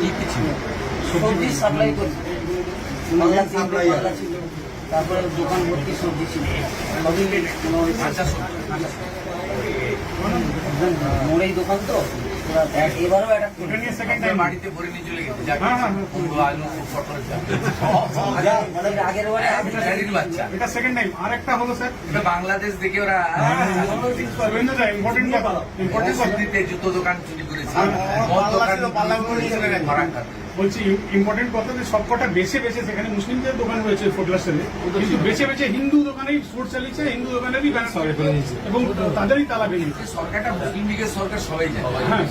কি কি ছিল? সবজি সাপ্লাই করছে। সাপ্লাই আর। মাল্লা ছিল। তারপরে দোকান ভর্তি সবজি ছিল। সবই কাঁচা সবজি মোড়েই দোকান তো। এবারও একটা ওটা সেকেন্ড টাইম বাড়িতে ভরে নিয়ে চলে গেছে। হ্যাঁ, হ্যাঁ, হ্যাঁ। কুমড়ো আলু পটল মানে আগের বারে বাচ্চা। এটা সেকেন্ড টাইম আর একটা হলো স্যার এটা বাংলাদেশ দেখে ওরা ইম্পর্টেন্ট ইম্পর্টেন্ট জুতো দোকান চুরি করেছে বলছি ইম্পর্টেন্ট কথা যে সবকটা বেছে বেছে সেখানে মুসলিমদের দোকান রয়েছে সেলে কিন্তু বেছে বেছে হিন্দু দোকানেই ফুড চালিয়েছে হিন্দু দোকানেরই ব্যাংক সবাই করে দিয়েছে এবং তাদেরই তালা বেরিয়েছে সরকারটা মুসলিম লীগের সরকার সবাই যায় হ্যাঁ।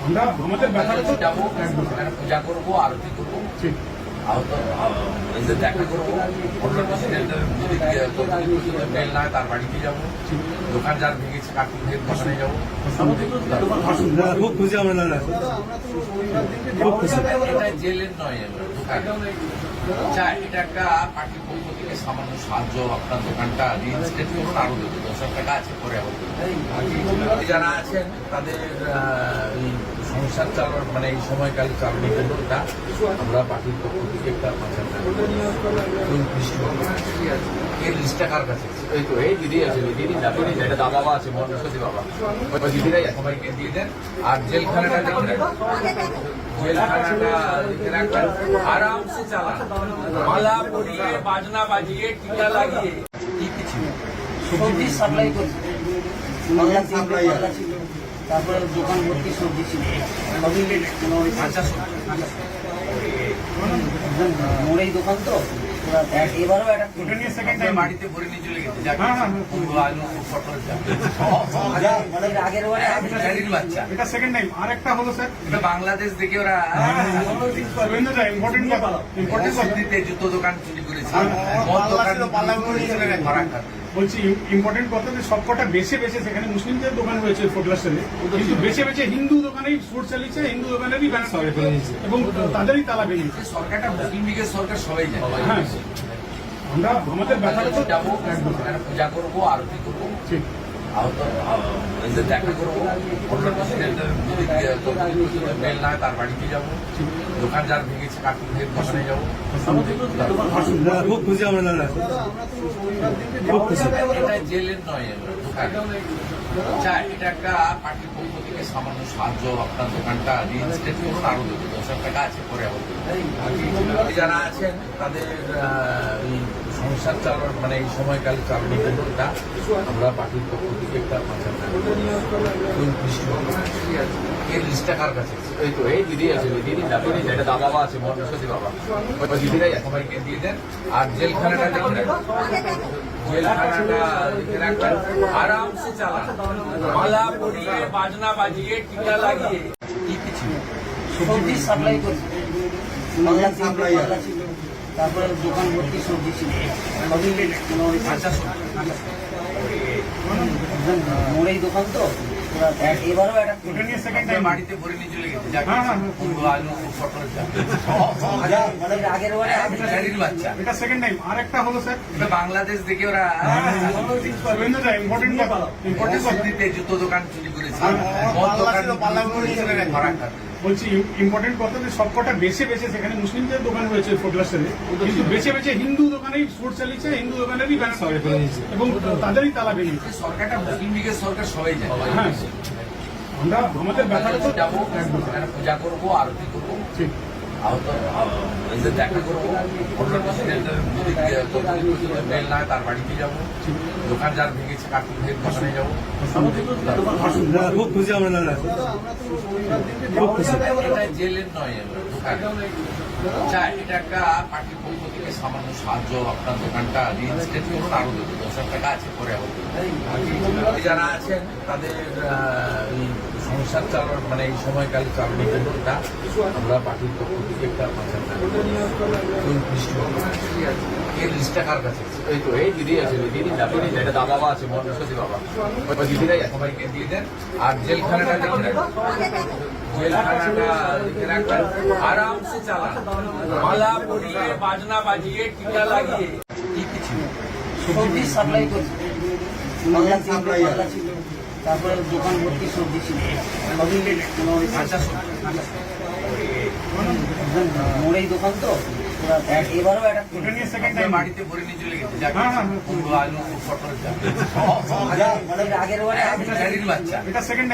আমরা আমাদের ব্যাপারে তো যাব পূজা করব আরতি করব। ঠিক। তার বাড়িতে যাব দোকান যার ভেঙেছে ভেঙে দোকানে যাব জেলের নয় আচ্ছা এটা একটা পার্টির পক্ষ থেকে সামান্য সাহায্য আপনার দোকানটা রিইনস্টেট করুন আরও দশ টাকা আছে পরে আবার। যারা আছেন তাদের সংসার চালানোর মানে এই সময়কালে চালানোর জন্য এটা আমরা পার্টির পক্ষ থেকে একটা পাঁচ হাজার ওই এর লিস্টটা কার কাছে এই তো এই দিদি আছে দিদি এটা বাবা আছে মহেশ্বরী বাবা। ওই দিদিরাই সবাইকে দিয়ে দেন। আর জেলখানাটা দেখে রাখবেন জেলখানাটা দেখে রাখবেন আরামসে চালান। মালা পরিয়ে বাজনা বাজিয়ে টিকা লাগিয়ে। কি সবজি সাপ্লাই করছে। সাপ্লাই তারপরে দোকান ভর্তি সবজি ছিল সবই দোকান তো? এবারও একটা ওটা নিয়ে সেকেন্ড টাইম বাড়িতে ভরে নিয়ে চলে গেছে যাকে হ্যাঁ, হ্যাঁ, হ্যাঁ। কুমড়ো আলু পটল মানে আগের বারে গাড়ির বাচ্চা। এটা সেকেন্ড টাইম আর হলো স্যার এটা বাংলাদেশ ওরা ইম্পর্টেন্ট দিতে জুতো দোকান চুরি করেছে। বলছি ইম্পর্টেন্ট কথা যে সবকটা বেছে বেছে সেখানে মুসলিমদের দোকান রয়েছে ফোটলাস্টারে কিন্তু বেছে বেছে হিন্দু দোকানেই ফুড চালিয়েছে হিন্দু দোকানেরই সবাই এবং তাদেরই তালা বেরিয়েছে। সরকারটা মুসলিম লীগের সরকার সবাই জানে। হ্যাঁ। আমরা আমাদের ব্যাপারে তো যাব পূজা করব আরতি করব। ঠিক। আহত এদের দেখা করব অন্য যদি মেল না তার বাড়িতে যাব দোকান যার ভেঙেছে ভেঙে দোকানে যাব খুব খুশি আমরা দাদা এটা জেলের নয় আচ্ছা এটা একটা পার্টির পক্ষ থেকে সামান্য সাহায্য আপনার দোকানটা রিইনস্টেট করুন আরও দশ টাকা আছে পরে। যারা আছেন তাদের সংসার চালানোর মানে এই সময়কালে জন্য এটা আমরা পার্টির পক্ষ থেকে একটা এর লিস্টটা কার কাছে এই তো এই দিদি আছে দিদি দাদু এটা দাদা বাবা আছে বাবা। ওই দিদিরাই সবাইকে দিয়ে দেন। আর জেলখানাটা রাখবেন জেলখানাটা রাখবেন আরামসে চালান। মালা পরিয়ে বাজনা বাজিয়ে টিকা লাগিয়ে। কি কি ছিল? সবজি সাপ্লাই করছে। সাপ্লাই তারপরে দোকান ভর্তি সবজি ছিল। সবই মোড়েই দোকান তো। এবারও একটা ওটা নিয়ে সেকেন্ড আপনার টাইম বাড়িতে ভরে নিয়ে চলে গেছে। যাকে হ্যাঁ, হ্যাঁ, হ্যাঁ। কুমড়ো আলু পটল আগের বারে বাচ্চা। এটা সেকেন্ড টাইম আর একটা হলো স্যার। এটা বাংলাদেশ দেখে ওরা ইম্পর্টেন্ট ইম্পর্টেন্ট কথা। দিতে জুতো দোকান চুরি করেছে। হ্যাঁ, দোকান বলছি ইম্পর্টেন্ট কথা যে সবকটা বেছে বেছে সেখানে মুসলিমদের দোকান হয়েছে ফোটলাস্টারে কিন্তু বেছে বেছে হিন্দু দোকানেই ফুড চালিয়েছে হিন্দু দোকানেরই ব্যাংক সবাই করে দিয়েছে। এবং তাদেরই তালা বেরিয়েছে সরকারটা মুসলিম লীগের সরকার সবাই জানে। হ্যাঁ। আমরা আমাদের ব্যাপারে তো যাব পূজা করব আরতি করব। ঠিক। আহত এদের দেখা তার বাড়িতে যাব দোকান যার ভেঙেছে কাকুর ভেঙে দোকানে যাব খুব খুশি আমরা দাদা খুব খুশি এটা জেলের নয় দোকান এটা একটা পার্টির পক্ষ থেকে সামান্য সাহায্য আপনার দোকানটা রিইনস্টেট করুন আরও টাকা আছে পরে যারা আছেন তাদের চালানোর মানে এই সময়কালে চালানোর জন্য এটা আমরা পার্টির পক্ষ থেকে একটা লিস্টটা কার। কাছে এই তো এই দিদি আছে দিদি দাদু নেই এটা দাদা বাবা আছে বাবা। ওই দিদিরাই সবাইকে দিয়ে দেন। আর জেলখানাটা দেখে রাখবেন। জেলখানাটা দেখে রাখবেন। আরামসে চালান। মালা পরিয়ে বাজনা বাজিয়ে টিকা লাগিয়ে। কি সবজি সাপ্লাই করছে। সাপ্লাই তারপরে দোকান ভর্তি সবজি ছিল মোড়েই দোকান তো। এবারও একটা বাড়িতে ভরে নিয়ে চলে গেছে। হ্যাঁ, হ্যাঁ, হ্যাঁ। আলু পটল আগের বারে হ্যাঁ, বাচ্চা এটা সেকেন্ড টাইম